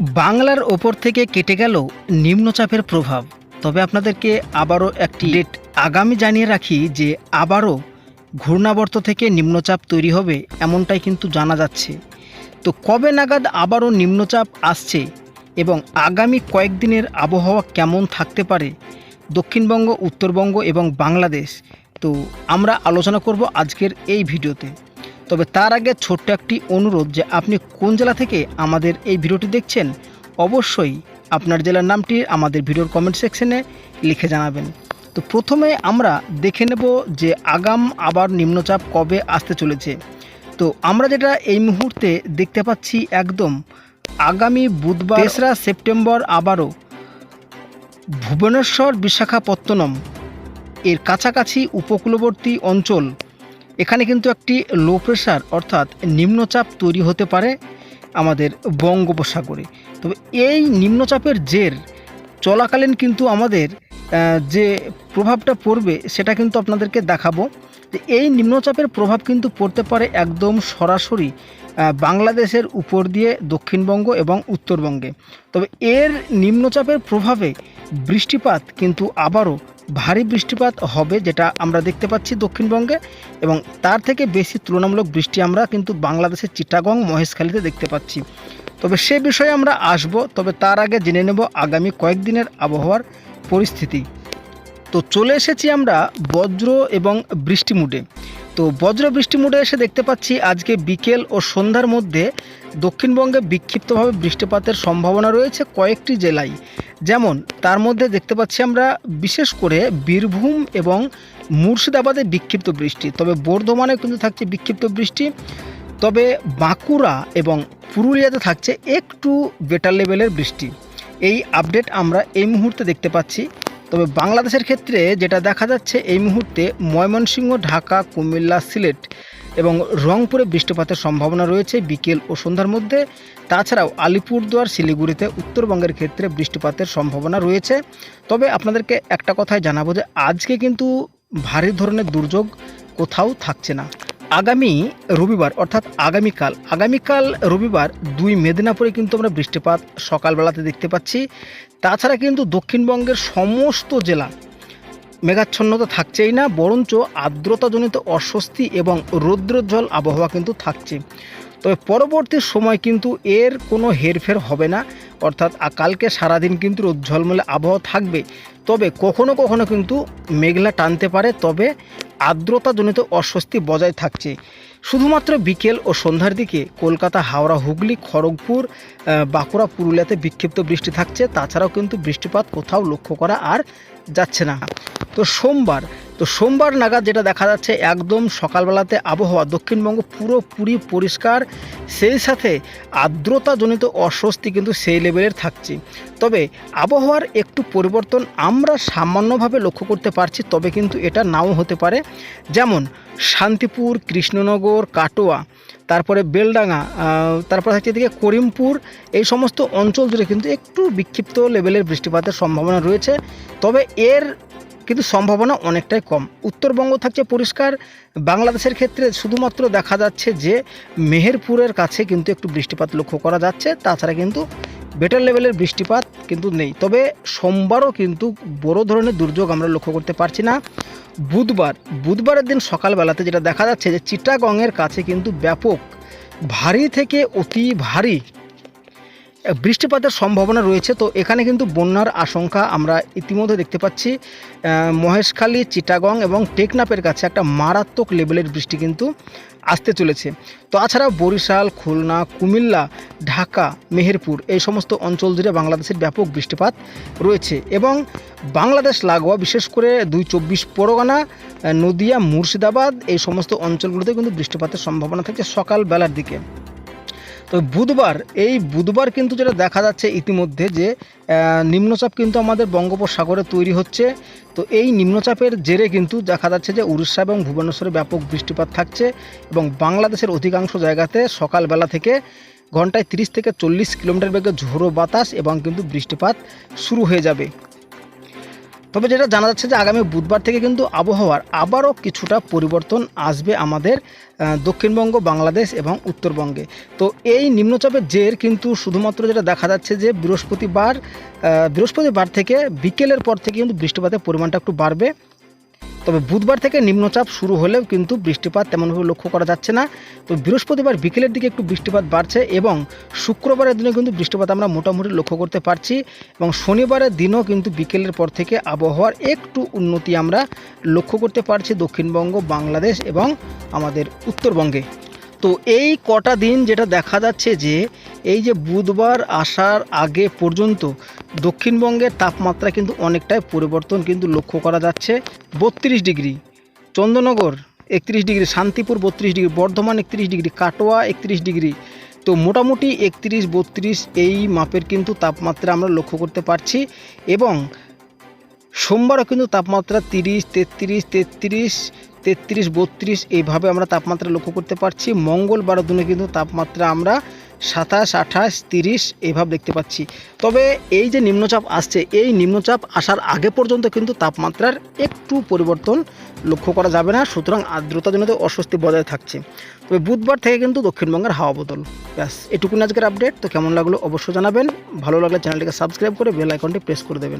বাংলার ওপর থেকে কেটে গেল নিম্নচাপের প্রভাব। তবে আপনাদেরকে আবারও একটি ডেট আগামী জানিয়ে রাখি যে আবারও ঘূর্ণাবর্ত থেকে নিম্নচাপ তৈরি হবে এমনটাই কিন্তু জানা যাচ্ছে। তো কবে নাগাদ আবারও নিম্নচাপ আসছে এবং আগামী কয়েকদিনের আবহাওয়া কেমন থাকতে পারে দক্ষিণবঙ্গ, উত্তরবঙ্গ এবং বাংলাদেশ? তো আমরা আলোচনা করব আজকের এই ভিডিওতে। তবে তার আগে ছোট্ট একটি অনুরোধ যে আপনি কোন জেলা থেকে আমাদের এই ভিডিওটি দেখছেন, অবশ্যই আপনার জেলার নামটি আমাদের ভিডিওর কমেন্ট সেকশনে লিখে জানাবেন। তো প্রথমে আমরা দেখে নেব যে আগাম আবার নিম্নচাপ কবে আসতে চলেছে। তো আমরা যেটা এই মুহূর্তে দেখতে পাচ্ছি একদম আগামী বুধবার তেসরা সেপ্টেম্বর আবারও ভুবনেশ্বর বিশাখাপত্তনম এর কাছাকাছি উপকূলবর্তী অঞ্চল এখানে কিন্তু একটি লো প্রেশার অর্থাৎ নিম্নচাপ তৈরি হতে পারে আমাদের বঙ্গোপসাগরে। তবে এই নিম্নচাপের জের চলাকালীন কিন্তু আমাদের যে প্রভাবটা পড়বে সেটা কিন্তু আপনাদেরকে দেখাবো। এই নিম্নচাপের প্রভাব কিন্তু পড়তে পারে একদম সরাসরি বাংলাদেশের উপর দিয়ে দক্ষিণবঙ্গ এবং উত্তরবঙ্গে। তবে এর নিম্নচাপের প্রভাবে বৃষ্টিপাত কিন্তু আবারও ভারী বৃষ্টিপাত হবে, যেটা আমরা দেখতে পাচ্ছি দক্ষিণবঙ্গে। এবং তার থেকে বেশি তুলনামূলক বৃষ্টি আমরা কিন্তু বাংলাদেশের চিটাগং, মহেশখালীতে দেখতে পাচ্ছি। তবে সে বিষয়ে আমরা আসব, তবে তার আগে জেনে নেব আগামী কয়েকদিনের আবহাওয়ার পরিস্থিতি। তো চলে এসেছি আমরা বজ্র এবং বৃষ্টি মুডে তো বজ্র বৃষ্টি মুডে এসে দেখতে পাচ্ছি আজকে বিকেল ও সন্ধ্যার মধ্যে দক্ষিণবঙ্গে বিক্ষিপ্তভাবে বৃষ্টিপাতের সম্ভাবনা রয়েছে কয়েকটি জেলায়। যেমন, তার মধ্যে দেখতে পাচ্ছি আমরা বিশেষ করে বীরভূম এবং মুর্শিদাবাদে বিক্ষিপ্ত বৃষ্টি। তবে বর্ধমানে কিন্তু থাকছে বিক্ষিপ্ত বৃষ্টি। তবে বাঁকুড়া এবং পুরুলিয়াতে থাকছে একটু বেটার লেভেলের বৃষ্টি। এই আপডেট আমরা এই মুহূর্তে দেখতে পাচ্ছি। তবে বাংলাদেশের ক্ষেত্রে যেটা দেখা যাচ্ছে, এই মুহূর্তে ময়মনসিংহ, ঢাকা, কুমিল্লা, সিলেট এবং রংপুরে বৃষ্টিপাতের সম্ভাবনা রয়েছে বিকেল ও সন্ধ্যার মধ্যে। তাছাড়াও আলিপুরদুয়ার, শিলিগুড়িতে উত্তরবঙ্গের ক্ষেত্রে বৃষ্টিপাতের সম্ভাবনা রয়েছে। তবে আপনাদেরকে একটা কথাই জানাব যে, আজকে কিন্তু ভারী ধরনের দুর্যোগ কোথাও থাকছে না। আগামী রবিবার, অর্থাৎ আগামীকাল আগামীকাল রবিবার দুই মেদিনীপুরে কিন্তু আমরা বৃষ্টিপাত সকালবেলাতে দেখতে পাচ্ছি। তাছাড়া কিন্তু দক্ষিণবঙ্গের সমস্ত জেলা মেঘাচ্ছন্নতা থাকছেই না, বরঞ্চ আর্দ্রতাজনিত অস্বস্তি এবং রৌদ্রোজ্জ্বল আবহাওয়া কিন্তু থাকছে। তবে পরবর্তী সময় কিন্তু এর কোনো হেরফের হবে না, অর্থাৎ কালকে সারাদিন কিন্তু রোজ্জ্বলমলে আবহাওয়া থাকবে। তবে কখনো কখনো কিন্তু মেঘলা টানতে পারে, তবে আর্দ্রতাজনিত অস্বস্তি বজায় থাকছে। শুধুমাত্র বিকেল ও সন্ধ্যার দিকে কলকাতা, হাওড়া, হুগলি, খড়গপুর বাঁকুড়া, পুরুলিয়াতে বিক্ষিপ্ত বৃষ্টি থাকছে। তাছাড়াও কিন্তু বৃষ্টিপাত কোথাও লক্ষ্য করা আর যাচ্ছে না। তো সোমবার তো সোমবার নাগাদ যেটা দেখা যাচ্ছে, একদম সকালবেলাতে আবহাওয়া দক্ষিণবঙ্গ পুরোপুরি পরিষ্কার। সেই সাথে আর্দ্রতাজনিত অস্বস্তি কিন্তু সেই লেভেলের থাকছে। তবে আবহাওয়ার একটু পরিবর্তন আমরা সামান্যভাবে লক্ষ্য করতে পারছি, তবে কিন্তু এটা নাও হতে পারে। যেমন শান্তিপুর, কৃষ্ণনগর, কাটোয়া, তারপরে বেলডাঙ্গা তারপরে থাকছে এদিকে করিমপুর, এই সমস্ত অঞ্চল জুড়ে কিন্তু একটু বিক্ষিপ্ত লেভেলের বৃষ্টিপাতের সম্ভাবনা রয়েছে। তবে এর কিন্তু সম্ভাবনা অনেকটাই কম। উত্তরবঙ্গ থাকছে পরিষ্কার, বাংলাদেশের ক্ষেত্রে শুধুমাত্র দেখা যাচ্ছে যে মেহেরপুরের কাছে কিন্তু একটু বৃষ্টিপাত লক্ষ্য করা যাচ্ছে, তাছাড়া কিন্তু বেটার লেভেলের বৃষ্টিপাত কিন্তু নেই। তবে সোমবারও কিন্তু বড় ধরনের দুর্যোগ আমরা লক্ষ্য করতে পারছি না। বুধবার, বুধবারের দিন সকালবেলাতে যেটা দেখা যাচ্ছে যে চিটাগংয়ের কাছে কিন্তু ব্যাপক ভারী থেকে অতি ভারী বৃষ্টিপাতের সম্ভাবনা রয়েছে, তো এখানে কিন্তু বন্যার আশঙ্কা আমরা ইতিমধ্যে দেখতে পাচ্ছি। মহেশখালী, চিটাগং এবং টেকনাপের কাছে একটা মারাত্মক লেভেলের বৃষ্টি কিন্তু আসতে চলেছে। তো তাছাড়া বরিশাল, খুলনা, কুমিল্লা, ঢাকা, মেহেরপুর এই সমস্ত অঞ্চল জুড়ে বাংলাদেশের ব্যাপক বৃষ্টিপাত রয়েছে এবং বাংলাদেশ লাগোয়া, বিশেষ করে দুই চব্বিশ পরগনা, নদিয়া, মুর্শিদাবাদ এই সমস্ত অঞ্চলগুলোতে কিন্তু বৃষ্টিপাতের সম্ভাবনা থাকছে সকালবেলার দিকে। তো বুধবার, এই বুধবার কিন্তু যেটা দেখা যাচ্ছে ইতিমধ্যে যে নিম্নচাপ কিন্তু আমাদের বঙ্গোপসাগরে তৈরি হচ্ছে। তো এই নিম্নচাপের জেরে কিন্তু দেখা যাচ্ছে যে, উড়িষ্যা এবং ভুবনেশ্বরে ব্যাপক বৃষ্টিপাত থাকছে এবং বাংলাদেশের অধিকাংশ জায়গাতে সকালবেলা থেকে ঘন্টায় তিরিশ থেকে চল্লিশ কিলোমিটার বেগে ঝোড়ো বাতাস এবং কিন্তু বৃষ্টিপাত শুরু হয়ে যাবে। তবে যেটা জানা যাচ্ছে যে আগামী বুধবার থেকে কিন্তু আবহাওয়ার আবারও কিছুটা পরিবর্তন আসবে আমাদের দক্ষিণবঙ্গ, বাংলাদেশ এবং উত্তরবঙ্গে। তো এই নিম্নচাপের জের কিন্তু শুধুমাত্র যেটা দেখা যাচ্ছে যে বৃহস্পতিবার বৃহস্পতিবার থেকে বিকেলের পর থেকে কিন্তু বৃষ্টিপাতের পরিমাণটা একটু বাড়বে। তবে বুধবার থেকে নিম্নচাপ শুরু হলেও কিন্তু বৃষ্টিপাত তেমনভাবে লক্ষ্য করা যাচ্ছে না। তো বৃহস্পতিবার বিকেলের দিকে একটু বৃষ্টিপাত বাড়ছে এবং শুক্রবারের দিনে কিন্তু বৃষ্টিপাত আমরা মোটামুটি লক্ষ্য করতে পারছি এবং শনিবারের দিনও কিন্তু বিকেলের পর থেকে আবহাওয়ার একটু উন্নতি আমরা লক্ষ্য করতে পারছি দক্ষিণবঙ্গ, বাংলাদেশ এবং আমাদের উত্তরবঙ্গে। তো এই কটা দিন যেটা দেখা যাচ্ছে যে এই যে বুধবার আসার আগে পর্যন্ত দক্ষিণবঙ্গের তাপমাত্রা কিন্তু অনেকটাই পরিবর্তন কিন্তু লক্ষ্য করা যাচ্ছে। বত্রিশ ডিগ্রি। চন্দননগর একত্রিশ ডিগ্রি, শান্তিপুর বত্রিশ ডিগ্রি, বর্ধমান একত্রিশ ডিগ্রি, কাটোয়া একত্রিশ ডিগ্রি। তো মোটামুটি একত্রিশ, বত্রিশ এই মাপের কিন্তু তাপমাত্রা আমরা লক্ষ্য করতে পারছি এবং সোমবারও কিন্তু তাপমাত্রা তিরিশ, তেত্রিশ তেত্রিশ তেত্রিশ, বত্রিশ এইভাবে আমরা তাপমাত্রা লক্ষ্য করতে পারছি। মঙ্গলবারের দিনে কিন্তু তাপমাত্রা আমরা সাতাশ, আঠাশ, তিরিশ এইভাবে দেখতে পাচ্ছি। তবে এই যে নিম্নচাপ আসছে, এই নিম্নচাপ আসার আগে পর্যন্ত কিন্তু তাপমাত্রার একটু পরিবর্তন লক্ষ্য করা যাবে না। সুতরাং আর্দ্রতাজনিত অস্বস্তি বজায় থাকছে। তবে বুধবার থেকে কিন্তু দক্ষিণবঙ্গের হাওয়া বদল। ব্যাস, এটুকুন আজকের আপডেট। তো কেমন লাগল অবশ্যই জানাবেন। ভালো লাগলে চ্যানেলটিকে সাবস্ক্রাইব করে বেল আইকনটি প্রেস করে দেবেন।